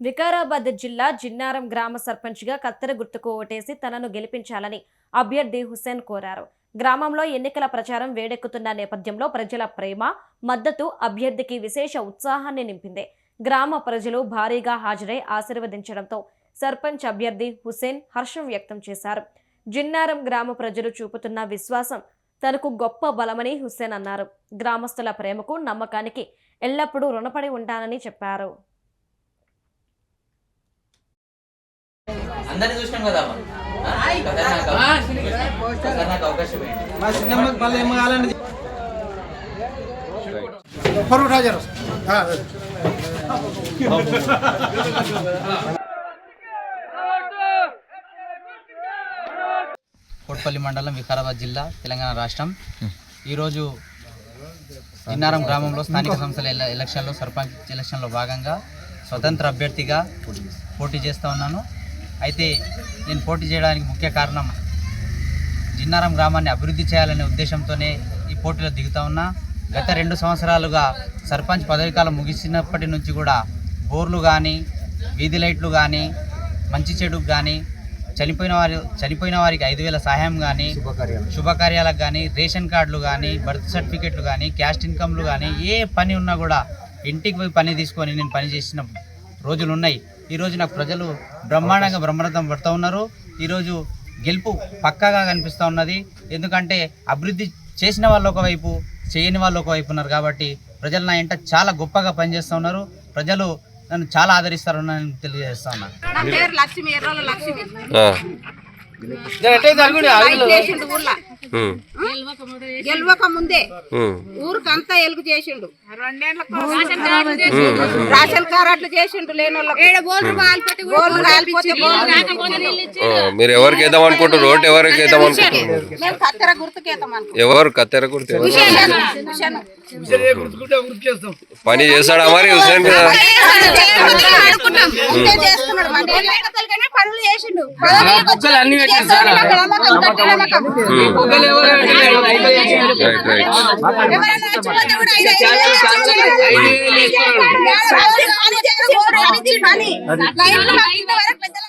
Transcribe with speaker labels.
Speaker 1: వికారాబాద్ జిల్లా జిన్నారం గ్రామ సర్పంచ్గా కత్తెర గుర్తుకు ఓటేసి తనను గెలిపించాలని అభ్యర్థి హుసేన్ కోరారు. గ్రామంలో ఎన్నికల ప్రచారం వేడెక్కుతున్న నేపథ్యంలో ప్రజల ప్రేమ మద్దతు అభ్యర్థికి విశేష ఉత్సాహాన్ని నింపింది. గ్రామ ప్రజలు భారీగా హాజరై ఆశీర్వదించడంతో సర్పంచ్ అభ్యర్థి హుసేన్ హర్షం వ్యక్తం చేశారు. జిన్నారం గ్రామ ప్రజలు చూపుతున్న విశ్వాసం తనకు గొప్ప బలమని హుస్సేన్ అన్నారు. గ్రామస్తుల ప్రేమకు నమ్మకానికి ఎల్లప్పుడూ రుణపడి ఉంటానని చెప్పారు.
Speaker 2: అందరిని చూసినాం కదా అవకాశం
Speaker 3: మా చిన్నమ్మకి మళ్ళీ ఏం కావాలండి హాజరు
Speaker 4: కోట్పల్లి మండలం వికారాబాద్ జిల్లా తెలంగాణ రాష్ట్రం. ఈరోజు ఇన్నారం గ్రామంలో స్థానిక సంస్థల ఎల- ఎలక్షన్లో సర్పంచ్ ఎలక్షన్లో భాగంగా స్వతంత్ర అభ్యర్థిగా పోటీ చేస్తూ ఉన్నాను. అయితే నేను పోటీ చేయడానికి ముఖ్య కారణం జిన్నారం గ్రామాన్ని అభివృద్ధి చేయాలనే ఉద్దేశంతోనే ఈ పోటీలో దిగుతా ఉన్నా. గత రెండు సంవత్సరాలుగా సర్పంచ్ పదవీకాలం ముగిసినప్పటి నుంచి కూడా బోర్లు కానీ వీధి లైట్లు కానీ మంచి చెడుకు కానీ చనిపోయిన వారి చనిపోయిన వారికి ఐదు వేల సహాయం కానీ శుభకార్యాలకు కానీ రేషన్ కార్డులు కానీ బర్త్ సర్టిఫికెట్లు కానీ క్యాస్ట్ ఇన్కమ్లు కానీ ఏ పని ఉన్నా కూడా ఇంటికి పోయి పని తీసుకొని నేను పని చేసిన రోజులు ఉన్నాయి ఈరోజు నాకు ప్రజలు బ్రహ్మాండంగా బ్రహ్మరథం పడుతూ ఉన్నారు. ఈరోజు గెలుపు పక్కాగా కనిపిస్తూ ఉన్నది. ఎందుకంటే అభివృద్ధి చేసిన వాళ్ళు ఒకవైపు చేయని వాళ్ళు ఒకవైపు ఉన్నారు కాబట్టి ప్రజలు నా ఇంట చాలా గొప్పగా పనిచేస్తూ ఉన్నారు. ప్రజలు నన్ను చాలా ఆదరిస్తారని నేను తెలియజేస్తా ఉన్నా.
Speaker 5: నా పేరు లక్ష్మి ఎర్రోల లక్ష్మి. గెలవక ముందే ఊరికంతా ఎలుగు చేసిండు రేషన్ కార్డులు చేసిండు
Speaker 6: మీరు ఎవరికి వేద్దాం అనుకుంటారు ఓటు ఎవరికి వేద్దాం అనుకుంటారు
Speaker 5: మేము కత్తెర గుర్తుకేతాం అనుకో
Speaker 6: ఎవరు కత్తెర?
Speaker 5: మిషన్.
Speaker 6: పని చేస్తాడా మరి హుసేన్
Speaker 5: పనులు చేసిండు. పని చేసి పని. లైన్లో